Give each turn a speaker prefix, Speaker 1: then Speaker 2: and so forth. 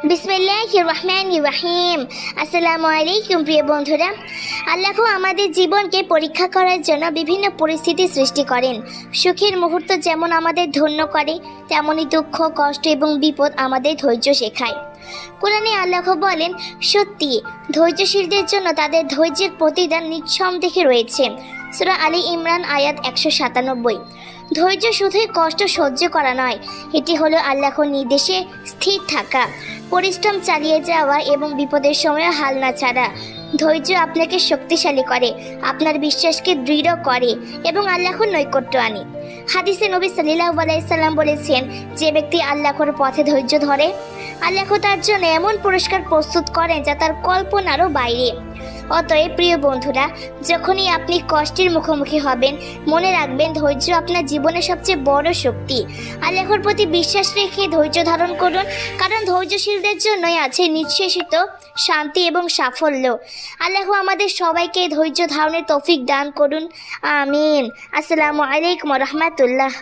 Speaker 1: বিসমিল্লাহ রহমান রাহিম আসসালামু আলাইকুম, প্রিয় বন্ধুরা। আল্লাহ আমাদের জীবনকে পরীক্ষা করার জন্য বিভিন্ন পরিস্থিতি সৃষ্টি করেন। সুখের মুহূর্ত যেমন আমাদের ধন্য করে তেমনই দুঃখ, কষ্ট এবং বিপদ আমাদের ধৈর্য শেখায়। কোরআনে আল্লাহ বলেন, সত্যি, ধৈর্যশীলদের জন্য তাদের ধৈর্যের প্রতিদান নিঃসন্দেহে রয়েছে। সুরা আলী ইমরান, আয়াত একশো সাতানব্বই। ধৈর্য শুধুই কষ্ট সহ্য করা নয়, এটি হলো আল্লাহর নির্দেশে স্থির থাকা। পরিশ্রম চালিয়ে যাওয়া এবং বিপদের সময় হাল না ছাড়া। ধৈর্য আপনাকে শক্তিশালী করে, আপনার বিশ্বাসকে দৃঢ় করে এবং আল্লাহর নৈকট্য আনে। হাদিসে নবী সাল্লাহ আলাইসাল্লাম বলেছেন, যে ব্যক্তি আল্লাহর পথে ধৈর্য ধরে, আল্লাহ তার জন্য এমন পুরস্কার প্রস্তুত করেন যা তার কল্পনারও বাইরে। অতএব প্রিয় বন্ধুরা, যখনই আপনি কষ্টের মুখোমুখি হবেন, মনে রাখবেন ধৈর্য আপনার জীবনের সবচেয়ে বড় শক্তি। আল্লাহর প্রতি বিশ্বাস রেখে ধৈর্য ধারণ করুন, কারণ ধৈর্যশীলদের জন্যই আছে নিঃশেষিত শান্তি এবং সাফল্য। আল্লাহ আমাদের সবাইকে ধৈর্য ধারণের তৌফিক দান করুন। আমিন। আসসালামু আলাইকুম রহমতুল্লাহ।